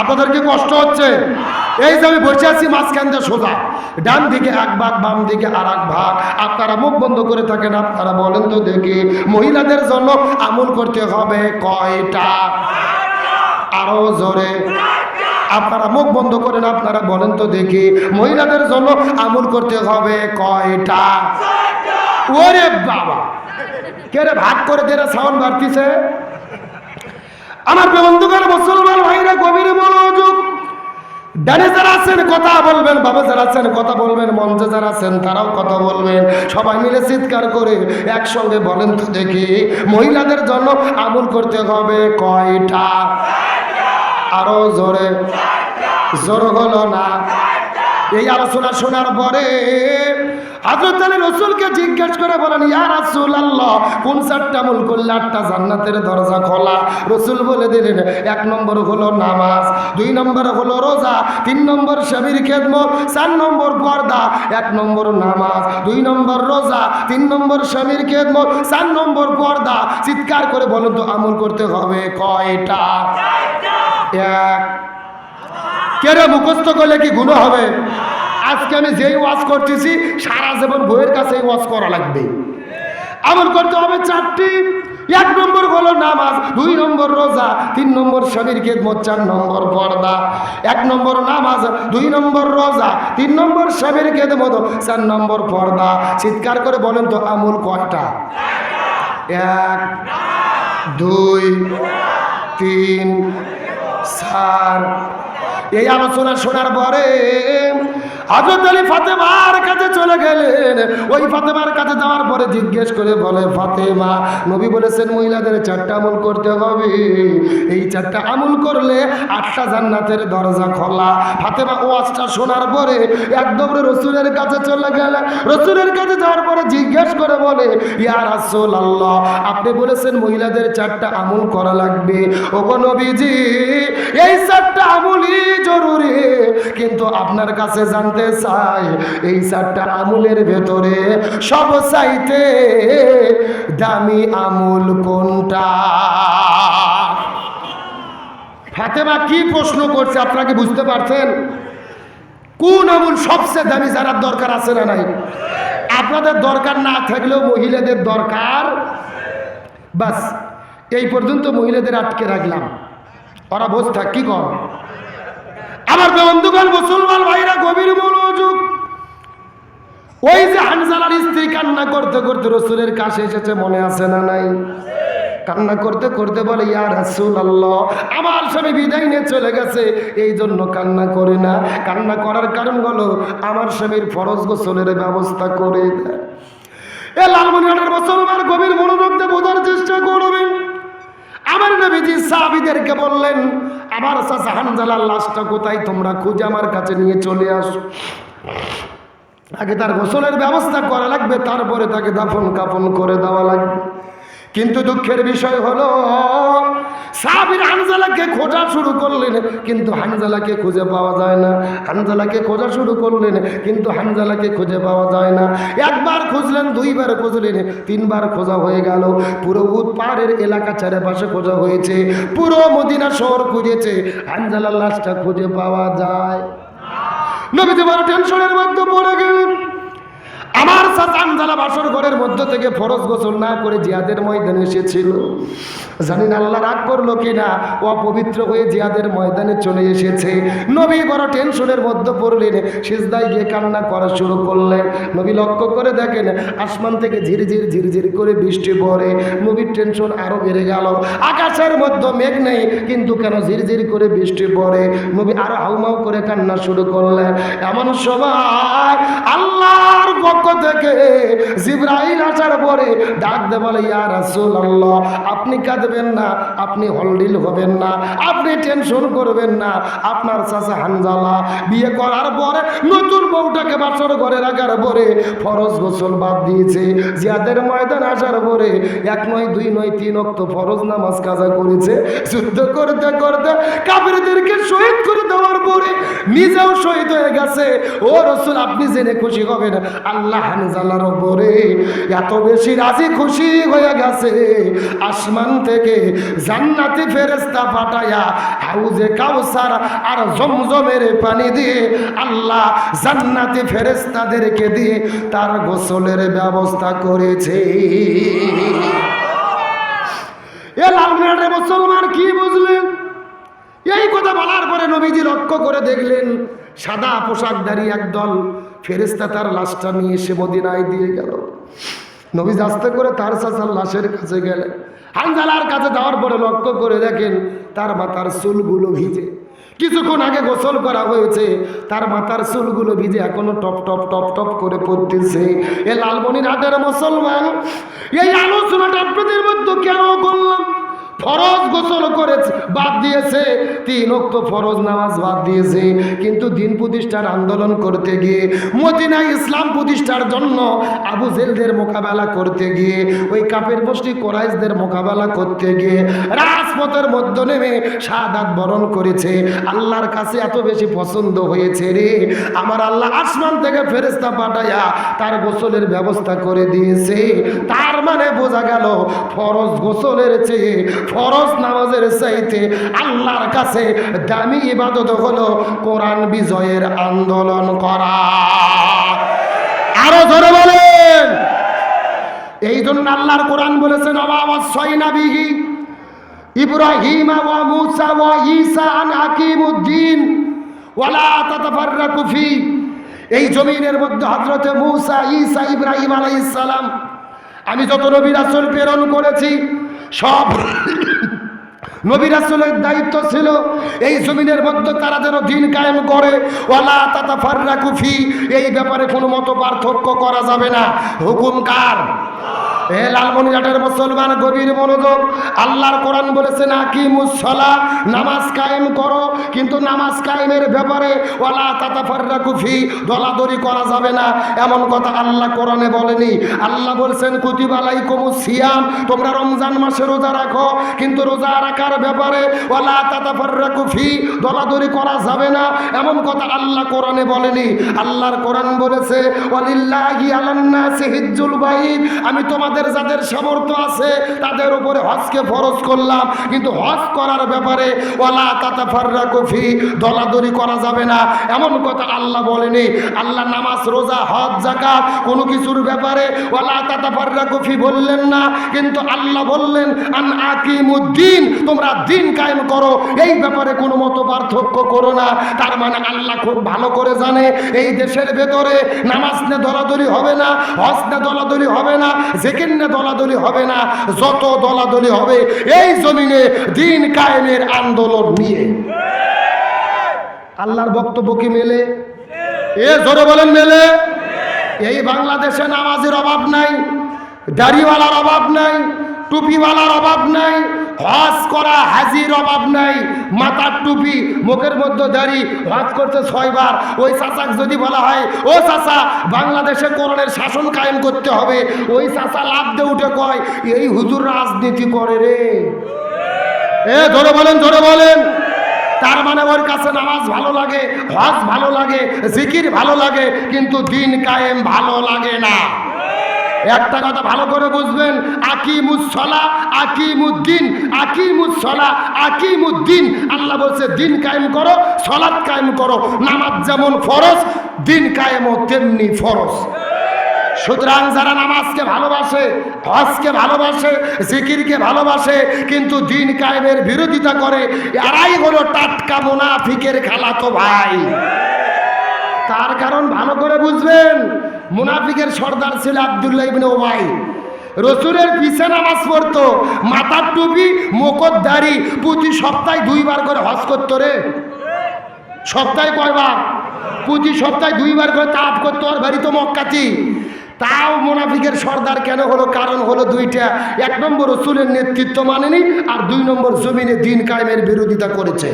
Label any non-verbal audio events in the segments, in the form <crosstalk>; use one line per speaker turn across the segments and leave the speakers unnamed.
আপনাদের কি কষ্ট হচ্ছে। এই যে আমি বসে আছি মাঝখান দিয়ে সোজা। ডান দিকে এক ভাগ, বাম দিকে আর এক ভাগ। আপনারা মুখ বন্ধ করে থাকেন, আপনারা বলেন তো দেখি, মহিলাদের জন্য আমল করতে হবে কয়টা? আরও জোরে। আপনারা মুখ বন্ধ করেন, আপনারা বলেন তো দেখি, মহিলাদের জন্য আমল করতে হবে কয়টা? ওরে বাবা! কে রে ভাগ করে দিয়ে সাউন্ড বাড়তিছে? আমার বন্ধুগণ মুসলমান ভাইরা, গভীর মনোযোগ। ডানে যারা আছেন, কথা বলবেন বাবা যারা আছেন, কথা বলবেন, মঞ্চে যারা আছেন, তারাও কথা বলবেন। সবাই মিলে চিৎকার করে একসঙ্গে বলেন তো দেখি, মহিলাদের জন্য আমল করতে হবে কয়টা? আরও জোরে। জোর হলো না। এই আলোচনা শোনার পরে হজরত আলী রসুলকে জিজ্ঞেস করে বলেন ইয়া রাসূল আল্লাহ কোন চারটা আমল করলে আটটা জান্নাতের দরজা খোলা? রসুল বলে দিলেন এক নম্বর হলো নামাজ দুই নম্বর হলো রোজা তিন নম্বর স্বামীর খেদমত চার নম্বর পর্দা এক নম্বর নামাজ দুই নম্বর রোজা তিন নম্বর স্বামীর খেদমত চার নম্বর পর্দা। চিৎকার করে বলেন তো আমল করতে হবে কয়টা? এক। কেরে মুখস্থ করলে কি গুণ হবে? আজকে আমি যেই ওয়াজ করতেছি, সারা জীবন বইয়ের কাছে ওয়াজ করা লাগবে। আমল করতে হবে চারটি। এক নম্বর হলো নামাজ, দুই নম্বর রোজা, তিন নম্বর স্বামীর খেদমত, চার নম্বর পর্দা। এক নম্বর নামাজ, দুই নম্বর রোজা, তিন নম্বর স্বামীর খেদমত, চার নম্বর পর্দা। চিৎকার করে বলেন তো, আমল কয়টা? এক, দুই, তিন, চার। এই আলোচনা শোনার পরে হজরত আলী ফাতেমার কাছে চলে গেলেন। ওই ফাতেমার কাছে যাওয়ার পরে জিজ্ঞেস করে বলে, ফাতেমা, নবী বলেছেন মহিলাদের চারটা আমল করতে হবে। এই চারটা আমল করলে আটটা জান্নাতের দরজা খোলা। ফাতেমা ও ওয়াজটা শোনার পরে একদম রসুলের কাছে চলে গেলেন রসুলের কাছে যাওয়ার পরে জিজ্ঞেস করে বলে, ইয়া রাসূল আল্লাহ আপনি বলেছেন মহিলাদের চারটা আমল করা লাগবে? ওগো নবীজি, এই চারটা আমলই জরুরি, কিন্তু আপনার কাছে জানতে চাই এই চারটা আমলের ভেতরে। সব চাইতে দামি আমল কোনটা? ফাতেমা কি প্রশ্ন করছে আপনাকে বুঝতে পারছেন? কোন আমল সবচেয়ে দামি যারা দরকার আছে না নাই? আপনাদের দরকার না থাকলেও মহিলাদের দরকার। বাস, এই পর্যন্ত মহিলাদের আটকে রাখলাম। ওরা বসে থাক, কি কর? আমার বন্ধুগণ, মুসলমান ভাইরা, গভীর মনোযোগ। ওই যে হানজালার স্ত্রী কান্না করতে করতে রসুলের কাছে এসেছে, মনে আছে না নাই? কান্না করতে করতে বলে ইয়ার রাসূল আল্লাহ আমার স্বামী বিদায় নিয়ে চলে গেছে, এই জন্য কান্না করে না। কান্না করার কারণ হলো, আমার স্বামীর ফরজ গোসলের ব্যবস্থা করে দেয়। এ লালমনিহাটের মুসলমান গভীর মনোযোগ বোঝার চেষ্টা করবেন। আমার নবীজি সাহাবিদেরকে বললেন আমার চাচা হানজালার লাশটা কোথায়? তোমরা খুঁজে আমার কাছে নিয়ে চলে আসো। আগে তার গোসলের ব্যবস্থা করা লাগবে, তারপরে তাকে দাফন কাফন করে দেওয়া লাগবে। কিন্তু দুঃখের বিষয় হলো সাবির হানজালাকে খোঁজা শুরু করলেন, কিন্তু হানজালাকে খুঁজে পাওয়া যায় না। হানজালাকে খোঁজা শুরু করলেন, কিন্তু হানজালাকে খুঁজে পাওয়া যায় না। একবার খুঁজলেন, দুইবার খুঁজলেন, তিনবার খোঁজা হয়ে গেল। পুরো পাহাড়ের এলাকা চারিপাশে খোঁজা হয়েছে, পুরো মদিনা শহর খুঁজেছে। হানজালার লাশটা খুঁজে পাওয়া যায়। নবীজি বড় টেনশনের মধ্যে পড়ে গেলেন। আমার সাতান জালা বাসর ঘরের মধ্য থেকে ফরজ গোসল না করে জিয়াদের ময়দানে এসেছিল। জানি না আল্লাহ রাগ করল কিনা? অপবিত্র হয়ে জিয়াদের ময়দানে চলে এসেছে। নবী বড় টেনশনের মধ্যে পড়লেন, সিজদায় গিয়ে কান্না করা শুরু করলেন। নবী লক্ষ্য করে দেখেন, আসমান থেকে ঝিরঝির ঝিরঝির করে বৃষ্টি পড়ে। নবীর টেনশন আরও বেড়ে গেল। আকাশের মধ্যে মেঘ নেই, কিন্তু কেন ঝিরঝির করে বৃষ্টি পড়ে? নবী আরও হাউমাউ করে কান্না শুরু করলেন। এমন সময় আল্লাহর পক্ষ থেকে থেকে জিব্রাইল আসার পরে ডাক বলে, ইয়া রাসূলুল্লাহ, আপনি কাঁদবেন না, আপনি হলডিল হবেন না, আপনি টেনশন করবেন না। আপনার চাচা হানজালা বিয়ে করার পরে নতুন বউটাকে বাসর ঘরে রাখার পরে ফরজ গোসল বাদ দিয়েছে। জিয়াদের ময়দান আসার পরে এক নয়, দুই নয়, তিন অক্ত ফরজ নামাজ কাজা করেছে। যুদ্ধ করতে করতে কাপড়দেরকে শহীদ করে দেওয়ার পরে নিজেও শহীদ হয়ে গেছে। ও রসুল, আপনি জেনে খুশি হবেন, আল্লাহ হানজালার উপরে এত বেশি রাজি খুশি হয়ে গেছে। আসমান থেকে জান্নাতি ফেরেস্তা পাঠায়া হাউজে কাউসার আর জমজমের পানি দিয়ে আল্লাহ জান্নাতি ফেরেস্তাদেরকে দিয়ে তার গোসলের ব্যবস্থা করেছে। এ লালমিনাটের মুসলমান কি বুঝলেন? এই কথা বলার পরে নবীজি লক্ষ্য করে দেখলেন সাদা পোশাকধারী একদল ফেরেস্তা তার লাশটা নিয়ে এসে মদিনায় দিয়ে গেল। নবীজ আস্তে করে তার চাচার লাশের কাছে গেলেন। হানজালার কাছে যাওয়ার পরে লক্ষ্য করে দেখেন তার মাথার চুলগুলো ভিজে। কিছুক্ষণ আগে গোসল করা হয়েছে, তার মাথার চুলগুলো ভিজে এখনও টপ টপ টপ টপ করে পড়তেছে। এ লালমনির হাটের মুসলমান, এই আলোচনাটা আপনাদের মধ্যে কেন করলাম? ফরজ গোসল করেছে, বাদ দিয়েছে। তিন অক্ত ফরজ নামাজ বাদ দিয়েছে। কিন্তু দিন প্রতিষ্ঠার আন্দোলন করতে গিয়ে মদিনা ইসলাম প্রতিষ্ঠার জন্য আবু জেলদের মোকাবেলা করতে গিয়ে, ওই কাপের বস্তি কোরাইশদের মোকাবেলা করতে গিয়ে, রাজপথের মধ্য নেমে সাদাত বরণ করেছে। আল্লাহর কাছে এত বেশি পছন্দ হয়েছে রে। আমার আল্লাহ আসমান থেকে ফেরেস্তা পাঠাইয়া তার গোসলের ব্যবস্থা করে দিয়েছে। তার মানে বোঝা গেল, ফরজ গোসলের চেয়ে ফরজ নামাজের চাইতে আল্লাহর কাছে দামি ইবাদত হলো কোরআন বিজয়ের আন্দোলন করা। আরও ধরে বলেন। এই জন্য আল্লাহর কোরআন বলেছেন অবাবা সয়নাবিহি ইব্রাহিম ওয়া মুসা ওয়া ঈসা আন আকিমুদ্দিন ওয়ালা তাতাফাররাকু ফি। এই জমিনের মধ্যে হযরতে মুসা, ঈসা, ইব্রাহিম আলাইহিস সালাম আমি যত নবী রাসুল প্রেরণ করেছি, সব <coughs> নবী রাসুলের দায়িত্ব ছিল এই জমিনের মধ্যে তারা যেন দিন কায়েম করে। ওলা ওয়ালা ফার্রা কুফি এই ব্যাপারে কোনো মতো পার্থক্য করা যাবে না। হুকুম কার? এ লালমনিরহাটের মুসলমান, গভীর মনোযোগ। আল্লাহর কোরআন বলেছেন আকিমুসলা নামাজ কায়েম করো, কিন্তু নামাজ কায়েমের ব্যাপারে ওয়ালা তাতাফাররাকু ফি দলাদরি করা যাবে না। এমন কথা আল্লাহ কোরআনে বলেনি। আল্লাহ বলছেন, কুতিবা আলাইকুমুস সিয়াম তোমরা রমজান মাসে রোজা রাখো, কিন্তু রোজা রাখার ব্যাপারে ওয়ালা তাতাফাররাকু ফি দলাদরি করা যাবে না। এমন কথা আল্লাহ কোরআনে বলেনি। আল্লাহর কোরআন বলেছে আমি তোমাদের যাদের সামর্থ্য আছে, তাদের উপরে হজকে ফরজ করলাম। কিন্তু হজ করার ব্যাপারে ওয়ালা তাতাফাররাকু ফি দলাদরি করা যাবে না। এমন কথা আল্লাহ বলেনি। আল্লাহ নামাজ, রোজা, হজ, যাকাত, কোনো কিছুর ব্যাপারে ওলা তাতা তাতাফাররাকু কফি বললেন না। কিন্তু আল্লাহ বললেন, আন আকিমুদ্দিন তোমরা দিন কায়েম করো। এই ব্যাপারে কোনো মতো পার্থক্য করো না। তার মানে আল্লাহ খুব ভালো করে জানে, এই দেশের ভেতরে নামাজ নে দলাদলি হবে না, হজ নে দলাদলি হবে না, জেকের নে দলাদলি হবে না, যত দলাদলি হবে, এই জমিনে দিন কায়েমের আন্দোলন নিয়ে। আল্লাহর বক্তব্য কি মেলে? এ জোরে বলেন মেলে। এই বাংলাদেশে নামাজের অভাব নাই, দাড়িওয়ালার অভাব নাই, টুপিওয়ালার অভাব নাই হজ করা হাজির অভাব নাই, মাথার টুপি, মুখের মধ্যে দাঁড়ি হজ করতে ছয়বার। ওই চাচাক যদি বলা হয়, ও চাচা, বাংলাদেশে করোনার শাসন কায়েম করতে হবে। ওই চাচা লাভ দিয়ে উঠে কয়, এই হুজুর রাজনীতি করে রে। এ, ধরে বলেন ধরে বলেন। তার মানে ওর কাছে নামাজ ভালো লাগে, হজ ভালো লাগে, জিকির ভালো লাগে, কিন্তু দিন কায়েম ভালো লাগে না। একটা কথা ভালো করে বুঝবেন। আকিমুসলা আকিমুদ্দিন আকিমুসলা আকিমুদ্দিন। আল্লাহ বলছে, দিন কায়েম করো সলাৎ কায়েম করো। নামাজ যেমন ফরজ, দিন কায়েমও তেমনি ফরজ। সুতরাং যারা নামাজকে ভালোবাসে, হজকে ভালোবাসে, জিকিরকে ভালোবাসে, কিন্তু দিন কায়েমের বিরোধিতা করে, এরাই হলো টাটকা মুনাফিকের খালাতো ভাই। তার কারণ ভালো করে বুঝবেন মুনাফিকের সর্দার ছিল আবদুল্লাহ ইবনে ওবাই রসুলের পিছে নামাজ পড়তো, মাথার টুপি মুখর দাড়ি প্রতি সপ্তাহে দুইবার করে হজ করতো রে। সপ্তাহে কয়বার? প্রতি সপ্তাহে দুইবার করে তাপ করতে, ওর বাড়ি তো মক্কাতি তাও মোনাফিকের সর্দার কেন হলো? কারণ হলো দুইটা। এক নম্বর, রসুলের নেতৃত্ব মানেনি, আর দুই নম্বর, জমিনে দিন কায়েমের বিরোধিতা করেছে।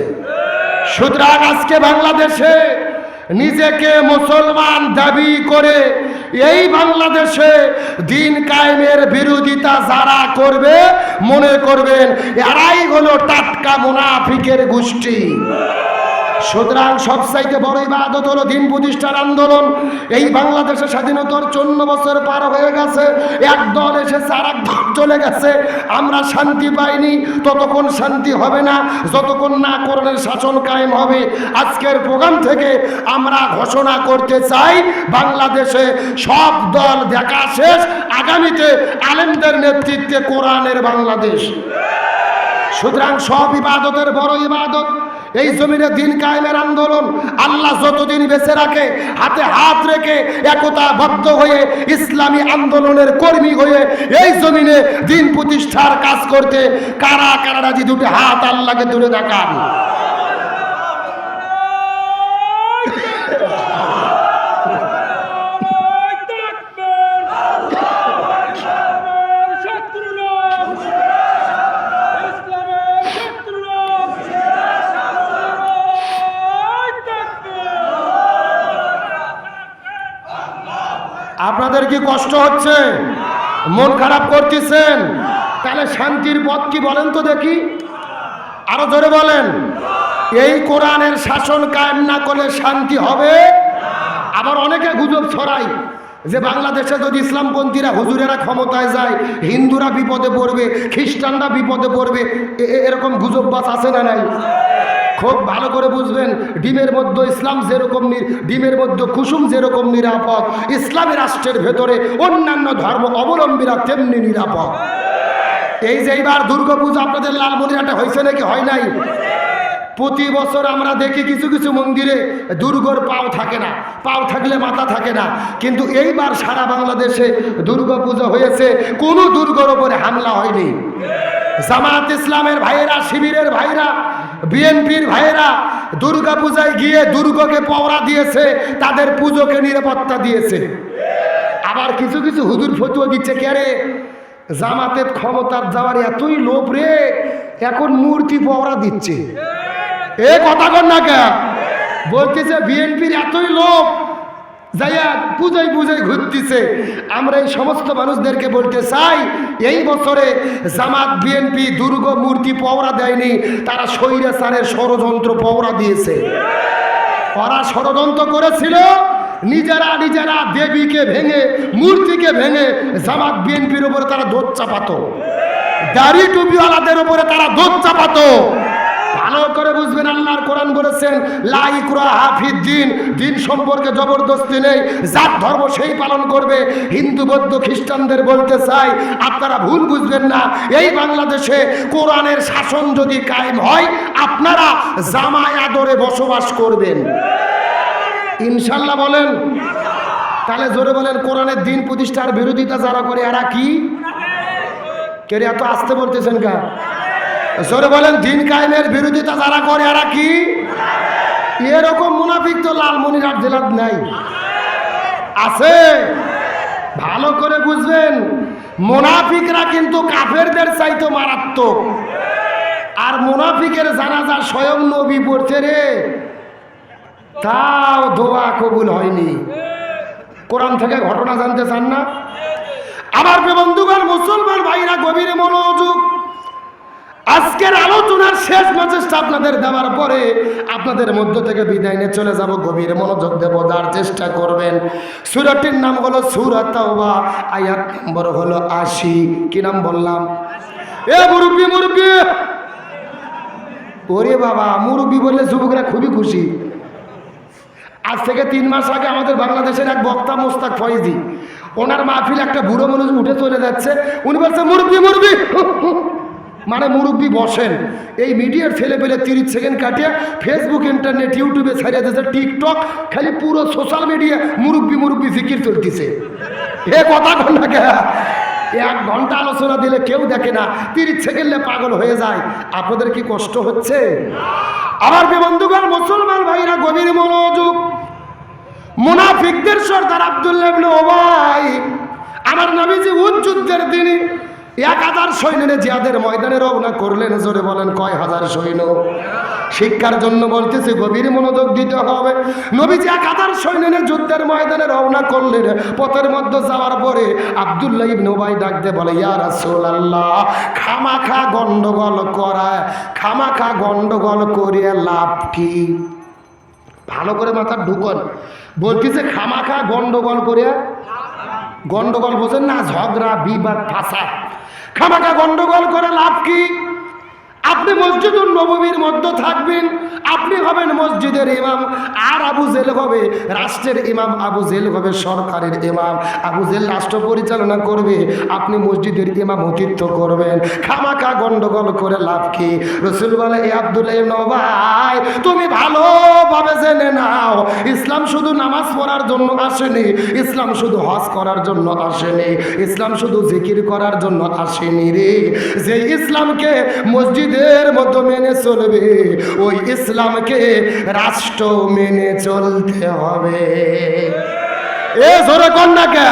সুতরাং আজকে বাংলাদেশে নিজেকে মুসলমান দাবি করে এই বাংলাদেশে দিন কায়েমের বিরোধিতা যারা করবে, মনে করবেন, এরাই হলো টাটকা মুনাফিকের গোষ্ঠী। সুতরাং সবচাইতে বড় ইবাদত হলো দিন প্রতিষ্ঠার আন্দোলন। এই বাংলাদেশের স্বাধীনতার চন্ন বছর পার হয়ে গেছে, এক দল এসেছে আর এক দল চলে গেছে। আমরা শান্তি পাইনি, ততক্ষণ শান্তি হবে না, যতক্ষণ না করণের শাসন কায়েম হবে। আজকের প্রোগ্রাম থেকে আমরা ঘোষণা করতে চাই, বাংলাদেশে সব দল দেখা শেষ, আগামীতে আলেমদের নেতৃত্বে কোরআনের বাংলাদেশ। সুতরাং সব ইবাদতের বড় ইবাদত। এই জমিনে দিন কায়েমের আন্দোলন আল্লাহ যতদিন বেঁচে রাখে, হাতে হাত রেখে একতাবদ্ধ হয়ে ইসলামী আন্দোলনের কর্মী হয়ে এই জমিনে দিন প্রতিষ্ঠার কাজ করতে কারা কারা রাজি? দুটি হাত আল্লাহকে দূরে দেখান। কি কষ্ট হচ্ছে? মন খারাপ করতেছেন? তাহলে শান্তির পথ কি বলেন তো দেখি। আরও জোরে বলেন। এই কোরআনের শাসন কায়েম না করলে শান্তি হবে? আবার অনেকে গুজব ছড়াই যে বাংলাদেশে যদি ইসলামপন্থীরা হুজুরেরা ক্ষমতায় যায়, হিন্দুরা বিপদে পড়বে, খ্রিস্টানরা বিপদে পড়বে এরকম গুজব বাস আছে না নাই? খুব ভালো করে বুঝবেন, ডিমের মধ্যে ইসলাম যেরকম ডিমের মধ্যে কুসুম যেরকম নিরাপদ, ইসলামী রাষ্ট্রের ভেতরে অন্যান্য ধর্ম অবলম্বীরা তেমনি নিরাপদ। এই যে এইবার দুর্গাপূজা আপনাদের লালমনিরহাটে হয়েছে নাকি? হয় নাই? প্রতি বছর আমরা দেখি কিছু কিছু মন্দিরে দুর্গর পাও থাকে না, পাও থাকলে মাথা থাকে না। কিন্তু এইবার সারা বাংলাদেশে দুর্গাপূজা হয়েছে, কোনো দুর্গর ওপরে হামলা হয়নি। জামাত ইসলামের ভাইয়েরা, শিবিরের ভাইরা বিএনপির ভাইয়েরা দুর্গা পূজায় গিয়ে দুর্গকে পওরা দিয়েছে, তাদের পুজোকে নিরাপত্তা দিয়েছে। আবার কিছু কিছু হুদুর ফতুয়া দিচ্ছে, কে রে? জামাতের ক্ষমতার যাওয়ার এতই লোভ রে, এখন মূর্তি পওরা দিচ্ছে। এ কথা কর না কে বলতেছে, বিএনপির এতই লোভ যাইয়া পূজায় পূজায় ঘুরতেছে। আমরা এই সমস্ত মানুষদেরকে বলতে চাই, এই বছরে জামাত, বিএনপি, দুর্গ, মূর্তি পওরা দেয়নি, তারা স্বৈরাচারের ষড়যন্ত্র পওরা দিয়েছে। ওরা ষড়যন্ত্র করেছিল, নিজেরা নিজেরা দেবীকে ভেঙে, মূর্তিকে ভেঙে জামাত, বিএনপির উপরে তারা দোধ চাপাতো। দাড়ি টুপিওয়ালাদের উপরে তারা দোধ চাপাতো। ভালো করে বুঝবেন আল্লাহর কোরআন বলেছেন লাইকুরা হাফিজ দিন দিন সম্পর্কে জবরদস্তি নেই যার ধর্ম সেই পালন করবে। হিন্দু বৌদ্ধ খ্রিস্টানদের বলতে চাই আপনারা ভুল বুঝবেন না এই বাংলাদেশে কোরআনের শাসন যদি কায়েম হয় আপনারা জামায় আদরে বসবাস করবেন। ইনশাল্লাহ বলেন তাহলে জোরে বলেন কোরআনের দিন প্রতিষ্ঠার বিরোধিতা যারা করে এরা কি? কে রে, এত আসতে বলতেছেন কা জোরে বলেন, দিন কায়েমের বিরোধিতা যারা করে, এরা কি? এরকম মুনাফিক তো লালমনিরহাট জেলার নাই। আছে। ভালো করে বুঝবেন, মুনাফিকরা কিন্তু কাফেরদের চাইতো মারাত্মক। আর মুনাফিকের জানাজা স্বয়ং নবী পড়ছে রে। তাও দোয়া কবুল হয়নি। কোরআন থেকে ঘটনা জানতে চান না? আমার বন্ধুগণ, মুসলমান ভাইরা গভীর মনোযোগ আজকের আলোচনার শেষ মেসেজটা আপনাদের দেওয়ার পরে আপনাদের মধ্য থেকে বিদায় নিয়ে চলে যাব। গভীর মনোযোগ দেব বোঝার চেষ্টা করবেন। সুরাটির নাম হলো সুরাত তাওবা, আয়াত নম্বর হলো আশি। কি নাম বললাম? এ মুরব্বি মুরব্বি! ওরে বাবা, মুরব্বি বললে যুবকরা খুবই খুশি। আজ থেকে তিন মাস আগে আমাদের বাংলাদেশের এক বক্তা মোস্তাক ফয়েজি, ওনার মাহফিল একটা বুড়ো মানুষ উঠে চলে যাচ্ছে। উনি বলছে, মুরব্বি মুরব্বি! মানে মুরব্বী বসেন। এই মিডিয়ার ছেলে পেলে তিরিশ সেকেন্ড কাটিয়ে ফেসবুক ইন্টারনেট ইউটিউবে ছাড়িয়ে দিয়েছে টিকটক খালি পুরো সোশ্যাল মিডিয়া মুরব্বি মুরব্বি জিকির চলতেছে। এ কথা না কে? এক ঘণ্টা আলোচনা দিলে কেউ দেখে না, তিরিশ সেকেন্ডে পাগল হয়ে যায়। আপনাদের কি কষ্ট হচ্ছে? আমার যে বন্ধুগণ, মুসলমান ভাইরা, গভীর মনোযোগ। মুনাফিকদের সর্দার আব্দুল্লাহ ওবাই, আমার নবীজি উদ যুদ্ধের দিনে এক হাজার সৈন্যের জিয়াদের ময়দানে রওনা করলেন, জোরে বলেন, কয় হাজার সৈন্য? শিক্ষার জন্য বলতেছে, গভীর মনোযোগ দিতে হবে। নবীজি এক হাজার সৈন্যের যুদ্ধের ময়দানে রওনা করলেন। পথের মধ্যে যাওয়ার পরে আব্দুল্লাহ ইবনে ওবাই ডাকতে বলে, ইয়া রাসূলুল্লাহ, খামাখা গন্ডগোল করায় খামাখা গন্ডগোল করিয়া লাভ কি? ভালো করে মাথা ঢুকন। বলতেছে, খামাখা গন্ডগোল করে গন্ডগোল বোঝেন না, ঝগড়া, বিবাদ, ফাঁসা। খামাখা গন্ডগোল করে লাভ কি? আপনি মসজিদুল নবমীর মধ্যে থাকবেন। আপনি হবেন মসজিদের ইমাম। আর আবু জেল হবে, রাষ্ট্রের ইমাম। আবু জেল হবে, সরকারের ইমাম। আবু জেল রাষ্ট্র পরিচালনা করবে, আপনি মসজিদের ইমাম অতিথ্য করবেন। খামাখা গন্ডগোল করে লাভ কি? রসুল বলে, এ আব্দুল্লাহ নবাই, তুমি ভালোভাবে জেনে নাও। ইসলাম শুধু নামাজ পড়ার জন্য আসেনি, ইসলাম শুধু হজ করার জন্য আসেনি, ইসলাম শুধু জিকির করার জন্য আসেনি রে। যে ইসলামকে মসজিদের মতো মেনে চলবে, ওই ইসলামকে রাষ্ট্র মেনে চলতে হবে। এ জোরে কন্যাকে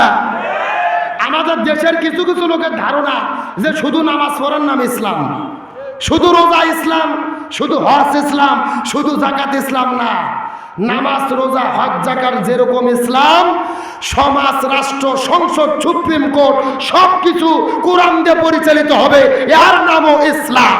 আমাদের দেশের কিছু কিছু লোকের ধারণা যে শুধু নামাজ পড়ার নাম ইসলাম, শুধু রোজা ইসলাম, শুধু হজ ইসলাম, শুধু জাকাত ইসলাম না। নামাজ, রোজা, হজ জাকার যেরকম ইসলাম, সমাজ, রাষ্ট্র, সংসদ, সুপ্রিম কোর্ট সব কিছু কোরআন দিয়ে পরিচালিত হবে। এর নামও ইসলাম।